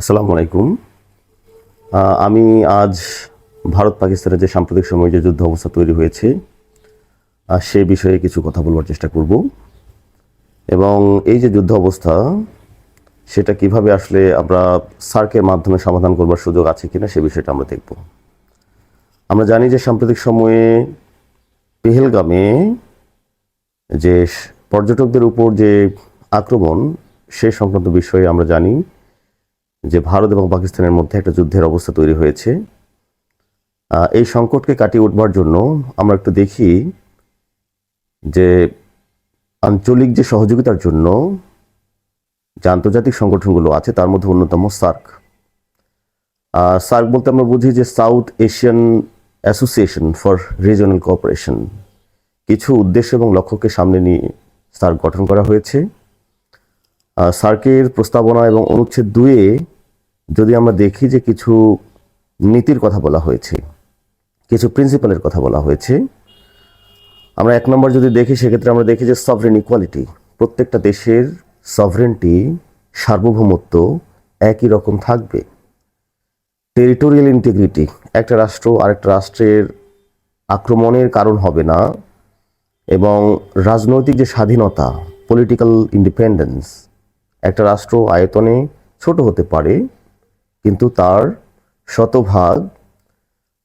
আসসালামু আলাইকুম। আমি আজ ভারত পাকিস্তানের যে সাম্প্রতিক সময়ে যে যুদ্ধ অবস্থা তৈরি হয়েছে সে বিষয়ে কিছু কথা বলবার চেষ্টা করব। এবং এই যে যুদ্ধ অবস্থা, সেটা কীভাবে আসলে আমরা সার্কের মাধ্যমে সমাধান করবার সুযোগ আছে কিনা সে বিষয়টা আমরা দেখব। আমরা জানি যে সাম্প্রতিক সময়ে পেহেলগামে যে পর্যটকদের উপর যে আক্রমণ, সে সংক্রান্ত বিষয়ে আমরা জানি যে ভারত এবং পাকিস্তানের মধ্যে একটা যুদ্ধের অবস্থা তৈরি হয়েছে এই সংকটকে কাটিয়ে উঠবার জন্য আমরা একটু দেখি যে আঞ্চলিক যে সহযোগিতার জন্য যে আন্তর্জাতিক সংগঠনগুলো আছে, তার মধ্যে অন্যতম সার্ক। সার্ক বলতে আমরা বুঝি যে south Asian association for regional cooperation. কিছু উদ্দেশ্য এবং লক্ষ্যকে সামনে নিয়ে সার্ক গঠন করা হয়েছে। সার্কের প্রস্তাবনা এবং অনুচ্ছেদ দুয়ে যদি আমরা দেখি যে কিছু নীতির কথা বলা হয়েছে, কিছু প্রিন্সিপালের কথা বলা হয়েছে, আমরা এক নম্বর যদি দেখি, সেক্ষেত্রে আমরা দেখি যে সভরেন ইকুয়ালিটি প্রত্যেকটা দেশের সভরেনটি সার্বভৌমত্ব একই রকম থাকবে। টেরিটোরিয়াল ইন্টিগ্রিটি একটা রাষ্ট্র আরেকটা রাষ্ট্রের আক্রমণের কারণ হবে না, এবং রাজনৈতিক যে স্বাধীনতা পলিটিক্যাল ইন্ডিপেন্ডেন্স একটা রাষ্ট্র আয়তনে ছোট হতে পারে কিন্তু তার শতভাগ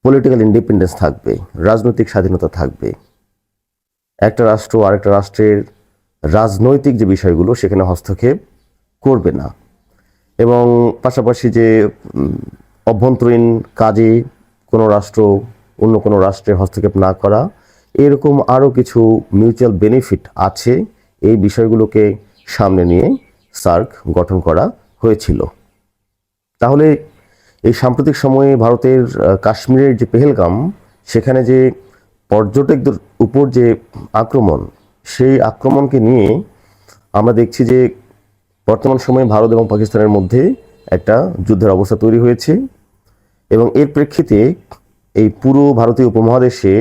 পলিটিক্যাল ইন্ডিপেন্ডেন্স থাকবে, রাজনৈতিক স্বাধীনতা থাকবে। একটা রাষ্ট্র আরেকটা রাষ্ট্রের রাজনৈতিক যে বিষয়গুলো সেখানে হস্তক্ষেপ করবে না। এবং পাশাপাশি যে অভ্যন্তরীণ কাজে কোনো রাষ্ট্র, অন্য কোনো রাষ্ট্রের হস্তক্ষেপ না করা, এরকম আরও কিছু মিউচুয়াল বেনিফিট আছে। এই বিষয়গুলোকে সামনে নিয়ে সার্ক গঠন করা হয়েছিল। তাহলে এই সাম্প্রতিক সময়ে ভারতের কাশ্মীরের যে পেহেলগাম, সেখানে যে পর্যটকদের উপর যে আক্রমণ, সেই আক্রমণকে নিয়ে আমরা দেখছি যে বর্তমান সময়ে ভারত এবং পাকিস্তানের মধ্যে একটা যুদ্ধের অবস্থা তৈরি হয়েছে এবং এর প্রেক্ষিতে এই পুরো ভারতীয় উপমহাদেশে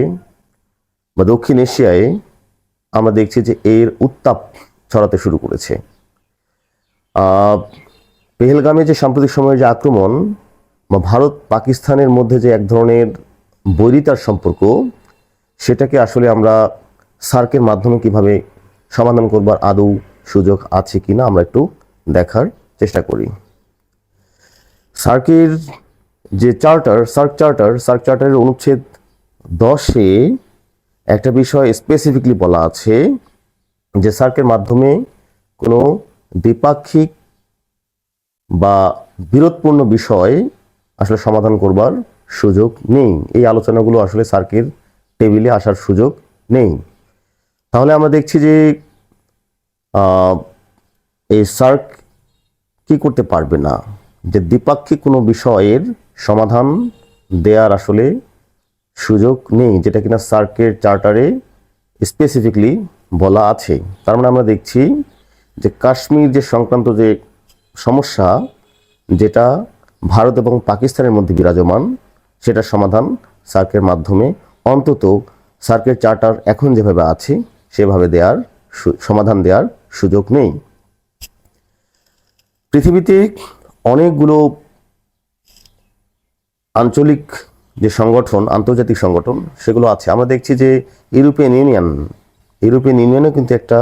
বা দক্ষিণ এশিয়ায় আমরা দেখছি যে এর উত্তাপ ছড়াতে শুরু করেছে। পেহেলগামে যে সাম্প্রতিক সময়ের যে আক্রমণ বা ভারত পাকিস্তানের মধ্যে যে এক ধরনের বৈরিতার সম্পর্ক, সেটাকে আসলে আমরা সার্কের মাধ্যমে কীভাবে সমাধান করবার আদৌ সুযোগ আছে কি না আমরা একটু দেখার চেষ্টা করি। সার্কের যে চার্টার, সার্ক চার্টার, সার্ক চার্টারের অনুচ্ছেদ দশে একটা বিষয় স্পেসিফিকলি বলা আছে যে সার্কের মাধ্যমে কোনো দ্বিপাক্ষিক বা বিরোধপূর্ণ বিষয় আসলে সমাধান করবার সুযোগ নেই। এই আলোচনাগুলো আসলে সার্কের টেবিলে আসার সুযোগ নেই। তাহলে আমরা দেখছি যে এই সার্ক কি করতে পারবে না? যে দ্বিপাক্ষিক কোনো বিষয়ের সমাধান দেয়ার আসলে সুযোগ নেই, যেটা কিনা সার্কের চার্টারে স্পেসিফিকলি বলা আছে। তার মানে আমরা দেখছি যে কাশ্মীর যে সংক্রান্ত যে সমস্যা যেটা ভারত এবং পাকিস্তানের মধ্যে বিরাজমান সেটার সমাধান সার্কের মাধ্যমে। অন্তত সার্কের চার্টার এখন যেভাবে আছে, সেভাবে দেওয়ার সমাধান দেওয়ার সুযোগ নেই। পৃথিবীতে অনেকগুলো আঞ্চলিক যে সংগঠন, আন্তর্জাতিক সংগঠন, সেগুলো আছে। আমরা দেখছি যে ইউরোপিয়ান ইউনিয়ন, ইউরোপিয়ান ইউনিয়নও কিন্তু একটা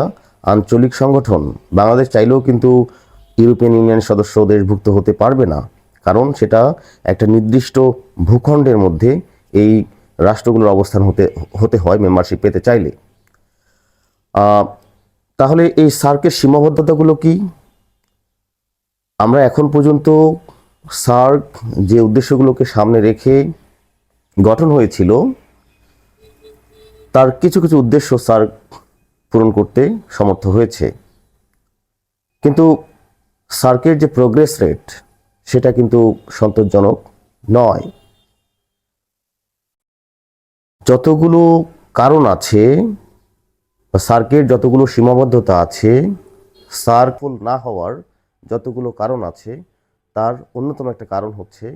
আঞ্চলিক সংগঠন। বাংলাদেশ চাইলেও কিন্তু ইউরোপিয়ান ইউনিয়নের সদস্য দেশভুক্ত হতে পারবে না। কারণ সেটা একটা নির্দিষ্ট ভূখণ্ডের মধ্যে এই রাষ্ট্রগুলোর অবস্থান হতে হতে হয় মেম্বারশিপ পেতে চাইলে। তাহলে এই সার্কের সীমাবদ্ধতাগুলো কি? আমরা এখন পর্যন্ত সার্ক যে উদ্দেশ্যগুলোকে সামনে রেখে গঠন হয়েছিল, তার কিছু কিছু উদ্দেশ্য সার্ক পূরণ করতে সমর্থ হয়েছে। কিন্তু সার্কের যে প্রোগ্রেস রেট সেটা কিন্তু সন্তোষজনক নয়। যতগুলো কারণ আছে সার্কের যতগুলো সীমাবদ্ধতা আছে, সার্কফুল না হওয়ার যতগুলো কারণ আছে, তার অন্যতম একটা কারণ হচ্ছে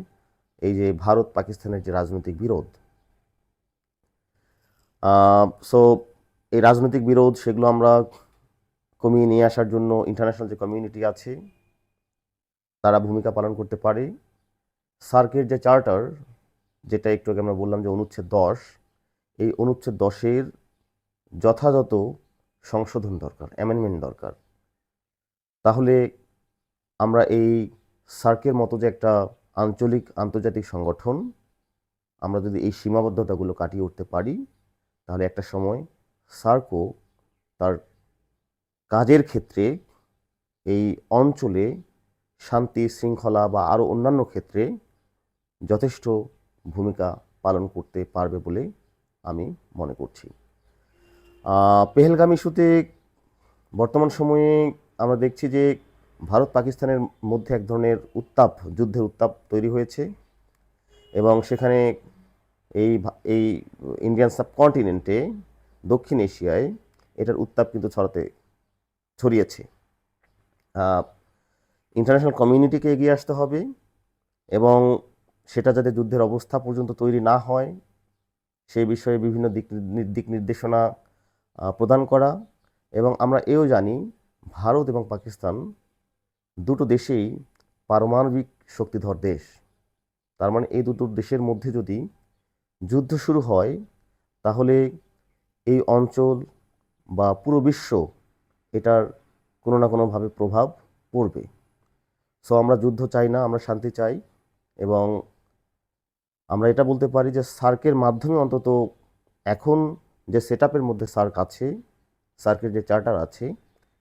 এই যে ভারত পাকিস্তানের যে রাজনৈতিক বিরোধ। সো এই রাজনৈতিক বিরোধ, সেগুলো আমরা কমিয়ে নিয়ে আসার জন্য ইন্টারন্যাশনাল যে কমিউনিটি আছে তারা ভূমিকা পালন করতে পারে। সার্কের যে চার্টার, যেটা একটু আগে আমরা বললাম যে অনুচ্ছেদ দশ, এই অনুচ্ছেদ দশের যথাযথ সংশোধন দরকার অ্যামেন্ডমেন্ট দরকার। তাহলে আমরা এই সার্কের মতো যে একটা আঞ্চলিক আন্তর্জাতিক সংগঠন, আমরা যদি এই সীমাবদ্ধতাগুলো কাটিয়ে উঠতে পারি, তাহলে একটা সময় সার্কও তার কাজের ক্ষেত্রে এই অঞ্চলে শান্তি, শৃঙ্খলা বা আরও অন্যান্য ক্ষেত্রে যথেষ্ট ভূমিকা পালন করতে পারবে বলে আমি মনে করছি। পেহেলগাম ইস্যুতে বর্তমান সময়ে আমরা দেখছি যে ভারত পাকিস্তানের মধ্যে এক ধরনের উত্তাপ, যুদ্ধের উত্তাপ তৈরি হয়েছে এবং সেখানে এই এই ইন্ডিয়ান সাবকন্টিনেন্টে দক্ষিণ এশিয়ায় এটার উত্তাপ কিন্তু ছড়াতে, ছড়িয়েছে। ইন্টারন্যাশনাল কমিউনিটিকে এগিয়ে আসতে হবে এবং সেটা যাতে যুদ্ধের অবস্থা পর্যন্ত তৈরি না হয়, সেই বিষয়ে বিভিন্ন দিক দিক নির্দেশনা প্রদান করা এবং আমরা এও জানি ভারত এবং পাকিস্তান দুটো দেশেই পারমাণবিক শক্তিধর দেশ। তার মানে এই দুটো দেশের মধ্যে যদি যুদ্ধ শুরু হয়, তাহলে এই অঞ্চল বা পুরো বিশ্ব এটার কোনো না কোনোভাবে প্রভাব পড়বে। সো আমরা যুদ্ধ চাই না, আমরা শান্তি চাই এবং আমরা এটা বলতে পারি যে সার্কের মাধ্যমে অন্তত এখন যে সেট মধ্যে সার্ক আছে, সার্কের যে চার্টার আছে,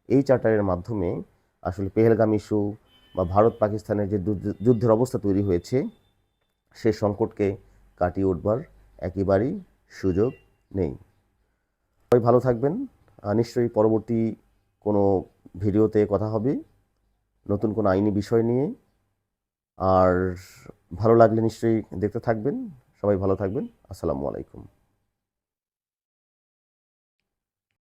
এই চার্টারের মাধ্যমে আসলে পেহেলগাম ইস্যু বা ভারত পাকিস্তানের যে যুদ্ধের অবস্থা তৈরি হয়েছে, সে সংকটকে কাটিয়ে উঠবার একেবারেই সুযোগ নেই। সবাই ভালো থাকবেন। নিশ্চয়ই পরবর্তী কোনো ভিডিওতে কথা হবে। নতুন কোনো আইনি বিষয় নিয়ে। আর ভালো লাগলে নিশ্চয়ই দেখতে থাকবেন। সবাই ভালো থাকবেন। আসসালামু আলাইকুম।